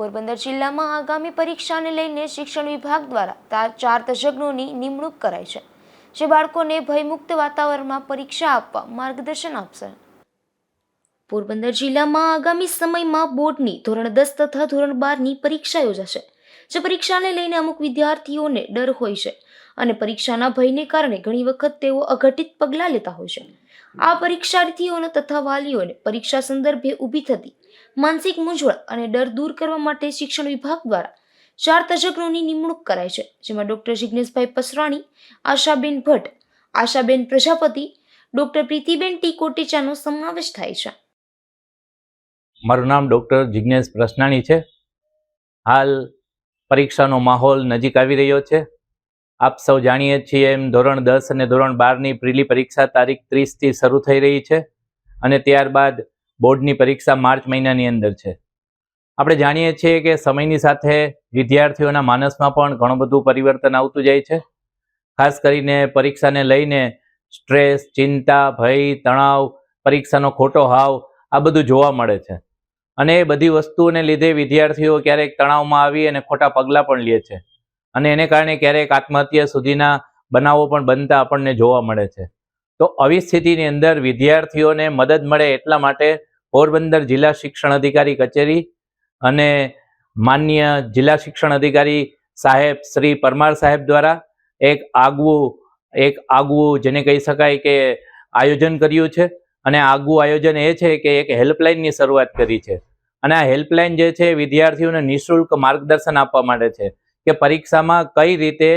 પોરબંદર જિલ્લામાં આગામી પરીક્ષાને લઈને શિક્ષણ વિભાગ દ્વારા ચાર તજજ્ઞોની નિમણૂક કરાઈ છે, જે બાળકોને ભયમુક્ત વાતાવરણમાં પરીક્ષા આપવા માર્ગદર્શન આપશે. પોરબંદર જિલ્લામાં આગામી સમયમાં બોર્ડની ધોરણ દસ તથા ધોરણ બારની પરીક્ષા યોજાશે, જે પરીક્ષાને લઈને અમુક વિદ્યાર્થીઓને ડર હોય છે અને પરીક્ષાના ભયને કારણે ઘણી વખત તેઓ અઘટિત પગલાં લેતા હોય છે. આ પરીક્ષાર્થીઓને તથા વાલીઓને પરીક્ષા સંદર્ભે ઊભી થતી માનસિક મૂંઝવણ અને ડર દૂર કરવા માટે શિક્ષણ વિભાગ દ્વારા ચાર તજજ્ઞોની નિમણૂક કરાઈ છે, જેમાં doctor Jigneshbhai Pasrani, Ashaben Bhatt, Ashaben Prajapati, doctor Pritiben T કોટેચાનો સમાવેશ થાય છે. મારું નામ ડૉક્ટર જિજ્ઞેશ પ્રસનાણી છે. હાલ પરીક્ષાનો માહોલ નજીક આવી રહ્યો છે. આપ સૌ જાણીએ છીએ એમ ધોરણ દસ અને ધોરણ બારની પ્રીલી પરીક્ષા તારીખ ત્રીસથી શરૂ થઈ રહી છે અને ત્યારબાદ બોર્ડની પરીક્ષા માર્ચ મહિનાની અંદર છે. આપણે જાણીએ છીએ કે સમયની સાથે વિદ્યાર્થીઓના માનસમાં પણ ઘણું બધું પરિવર્તન આવતું જાય છે. ખાસ કરીને પરીક્ષાને લઈને સ્ટ્રેસ, ચિંતા, ભય, તણાવ, પરીક્ષાનો ખોટો હાવ, આ બધું જોવા મળે છે. અને એ બધી વસ્તુઓને લીધે વિદ્યાર્થીઓ ક્યારેક તણાવમાં આવી અને ખોટા પગલાં પણ લે છે. અને એને કારણે ક્યારેક આત્મહત્યા સુધીના બનાવો પણ બનતા આપણને જોવા મળે છે. તો આવી સ્થિતિની અંદર વિદ્યાર્થીઓને મદદ મળે એટલા માટે પોરબંદર જિલ્લા શિક્ષણ અધિકારી કચેરી અને માન્ય જિલ્લા શિક્ષણ અધિકારી સાહેબ શ્રી પરમાર સાહેબ દ્વારા એક આગવું એક આગવું જેને કહી શકાય કે આયોજન કર્યું છે. અને આગવું આયોજન એ છે કે એક હેલ્પલાઇનની શરૂઆત કરી છે. અને આ હેલ્પલાઇન જે છે વિદ્યાર્થીઓને નિઃશુલ્ક માર્ગદર્શન આપવા માટે છે કે પરીક્ષામાં કઈ રીતે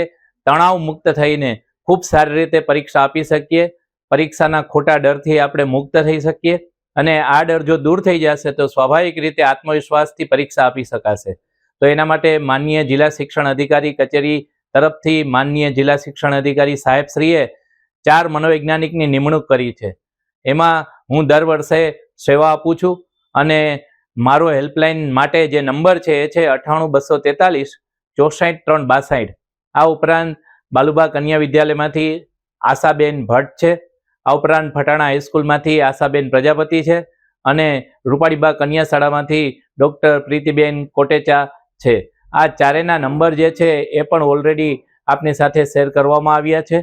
તણાવ મુક્ત થઈને ખૂબ સારી રીતે પરીક્ષા આપી શકીએ. પરીક્ષાના ખોટા ડરથી આપણે મુક્ત થઈ શકીએ. અને આ ડર જો દૂર થઈ જશે તો સ્વાભાવિક રીતે આત્મવિશ્વાસથી પરીક્ષા આપી શકાશે. તો એના માટે માનનીય જિલ્લા શિક્ષણ અધિકારી કચેરી તરફથી માનનીય જિલ્લા શિક્ષણ અધિકારી સાહેબશ્રીએ ચાર મનોવૈજ્ઞાનિકની નિમણૂક કરી છે. એમાં હું દર વર્ષે સેવા આપું છું અને મારો હેલ્પલાઇન માટે જે નંબર છે એ છે અઠ્ઠાણું બસો તેતાલીસ ચોસઠ ત્રણ બાસઠ. આ ઉપરાંત બાલુબા કન્યા વિદ્યાલયમાંથી આશાબેન ભટ્ટ છે. આ ઉપરાંત ફટાણા હાઈસ્કૂલમાંથી આશાબેન પ્રજાપતિ છે અને રૂપાળીબા કન્યા શાળામાંથી ડૉક્ટર પ્રીતિબેન કોટેચા છે. આ ચારેના નંબર જે છે એ પણ ઓલરેડી આપની સાથે શેર કરવામાં આવ્યા છે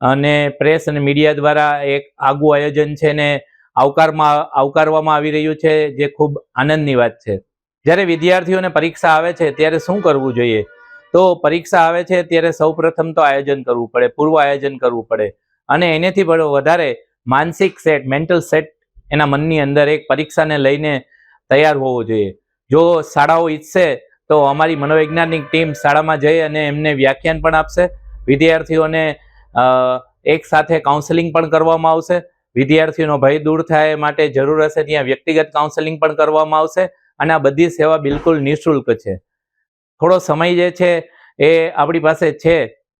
અને પ્રેસ અને મીડિયા દ્વારા એક આગવું આયોજન છે ને આવકારમાં, આવકારવામાં આવી રહ્યું છે જે ખૂબ આનંદની વાત છે. જ્યારે વિદ્યાર્થીઓને પરીક્ષા આવે છે ત્યારે શું કરવું જોઈએ? તો પરીક્ષા આવે છે ત્યારે સૌપ્રથમ તો આયોજન કરવું પડે, પૂર્વ આયોજન કરવું પડે. અને એનેથી વધારે માનસિક સેટ મેન્ટલ સેટ એના મનની અંદર એક પરીક્ષાને લઈને તૈયાર હોવો જોઈએ. જો શાળાઓ ઈચ્છશે તો અમારી મનોવૈજ્ઞાનિક ટીમ શાળામાં જઈ અને એમને વ્યાખ્યાન પણ આપશે. વિદ્યાર્થીઓને એક સાથે કાઉન્સેલિંગ પણ કરવામાં આવશે. વિદ્યાર્થીઓનો ભય દૂર થાય માટે જરૂર હશે ત્યાં વ્યક્તિગત કાઉન્સેલિંગ પણ કરવામાં આવશે અને આ બધી સેવા બિલકુલ નિઃશુલ્ક છે. થોડો સમય જે છે એ આપણી પાસે છે.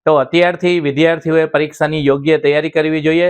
તો અત્યારથી વિદ્યાર્થીઓએ પરીક્ષાની યોગ્ય તૈયારી કરવી જોઈએ.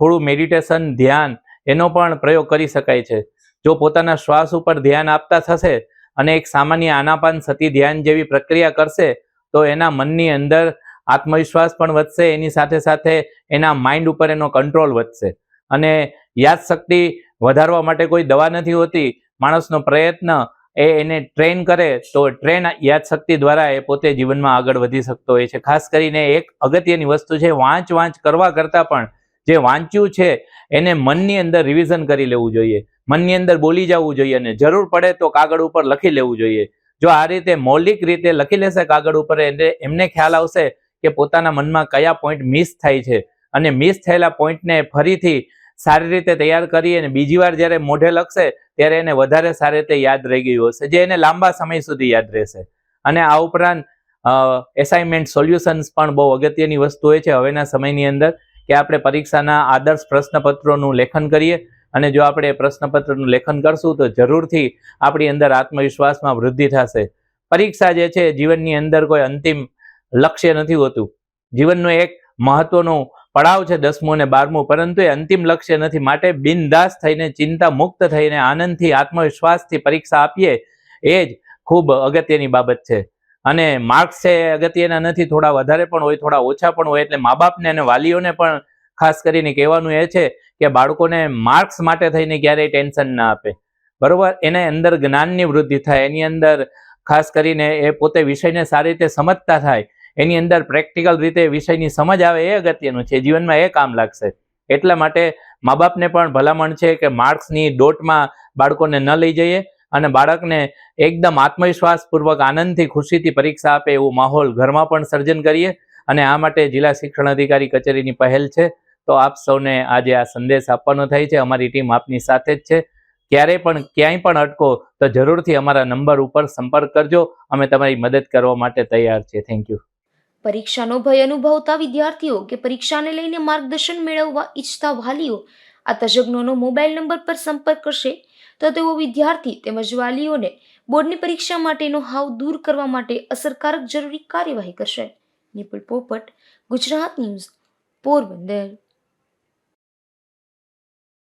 થોડું મેડિટેશન ધ્યાન, એનો પણ પ્રયોગ કરી શકાય છે. જો પોતાના શ્વાસ ઉપર ધ્યાન આપતા થશે અને એક સામાન્ય આનાપાન સતી ધ્યાન જેવી પ્રક્રિયા કરશે, તો એના મનની અંદર આત્મવિશ્વાસ પણ વધશે, એની સાથે સાથે એના માઇન્ડ ઉપર એનો કંટ્રોલ વધશે. અને યાદશક્તિ વધારવા માટે કોઈ દવા નથી હોતી. માણસનો પ્રયત્ન એ એને ટ્રેન કરે તો ટ્રેન યાદશક્તિ દ્વારા એ પોતે જીવનમાં આગળ વધી શકતો હોય છે. ખાસ કરીને એક અગત્યની વસ્તુ છે, વાંચ વાંચ કરવા કરતાં પણ જે વાંચ્યું છે, એને મનની અંદર રિવિઝન કરી લેવું જોઈએ. મનની અંદર બોલી જવું જોઈએ અને જરૂર પડે તો કાગળ ઉપર લખી લેવું જોઈએ. જો આ રીતે મૌલિક રીતે લખી લેશે કાગળ ઉપર એટલે એમને ખ્યાલ આવશે કે પોતાના મનમાં કયા પોઈન્ટ મિસ થાય છે. અને મિસ થયેલા પોઈન્ટને ફરીથી સારી રીતે તૈયાર કરી અને બીજી વાર જ્યારે મોઢે લખશે, ત્યારે એને વધારે સારી રીતે યાદ રહી ગયું હશે, જે એને લાંબા સમય સુધી યાદ રહેશે. અને આ ઉપરાંત એસાઇનમેન્ટ સોલ્યુશન્સ પણ બહુ અગત્યની વસ્તુ હોય છે હવેના સમયની અંદર, કે આપણે પરીક્ષાના આદર્શ પ્રશ્નપત્રોનું લેખન કરીએ અને જો આપણે પ્રશ્નપત્રનું લેખન કરશું, તો જરૂરથી આપણી અંદર આત્મવિશ્વાસમાં વૃદ્ધિ થશે. પરીક્ષા જે છે, જીવનની અંદર કોઈ અંતિમ લક્ષ્ય નથી હોતું. જીવનનું એક મહત્વનું પડાવ છે દસમું અને બારમું, પરંતુ એ અંતિમ લક્ષ્ય નથી. માટે બિનદાસ થઈને, ચિંતા મુક્ત થઈને, આનંદથી, આત્મવિશ્વાસથી પરીક્ષા આપીએ, એ જ ખૂબ અગત્યની બાબત છે. અને માર્ક્સ છે એ અગત્યના નથી, થોડા વધારે પણ હોય, થોડા ઓછા પણ હોય, એટલે મા બાપને અને વાલીઓને પણ ખાસ કરીને કહેવાનું એ છે કે બાળકોને માર્ક્સ માટે થઈને ક્યારેય ટેન્શન ના આપે. બરોબર? એને અંદર જ્ઞાનની વૃદ્ધિ થાય, એની અંદર ખાસ કરીને એ પોતે વિષયને સારી રીતે સમજતા થાય એની અંદર પ્રેક્ટિકલ રીતે વિષયની સમજ આવે એ અગત્યનું છે. જીવનમાં એ કામ લાગશે. એટલા માટે મા બાપને પણ ભલામણ છે કે માર્ક્સની ડોટમાં બાળકોને ન લઈ જઈએ અને બાળકને એકદમ આત્મવિશ્વાસપૂર્વક આનંદથી ખુશીથી પરીક્ષા આપે એવું માહોલ ઘરમાં પણ સર્જન કરીએ. અને આ માટે જિલ્લા શિક્ષણ અધિકારી કચેરીની પહેલ છે. તો આપ સૌને આજે આ સંદેશ આપવાનો થાય છે. અમારી ટીમ આપની સાથે જ છે. ક્યારેય પણ ક્યાંય પણ અટકો તો જરૂરથી અમારા નંબર ઉપર સંપર્ક કરજો. અમે તમારી મદદ કરવા માટે તૈયાર છીએ. થેન્ક યુ પરીક્ષાનો ભય અનુભવતા વિદ્યાર્થીઓ કે પરીક્ષાને લઈને માર્ગદર્શન મેળવવા ઈચ્છતા વાલીઓ આ તજજ્ઞોનો મોબાઈલ નંબર પર સંપર્ક કરશે, તો તેઓ વિદ્યાર્થી તેમજ વાલીઓને બોર્ડની પરીક્ષા માટેનો હાવ દૂર કરવા માટે અસરકારક જરૂરી કાર્યવાહી કરશે. નિપુલ પોપટ, ગુજરાત ન્યૂઝ, પોરબંદર.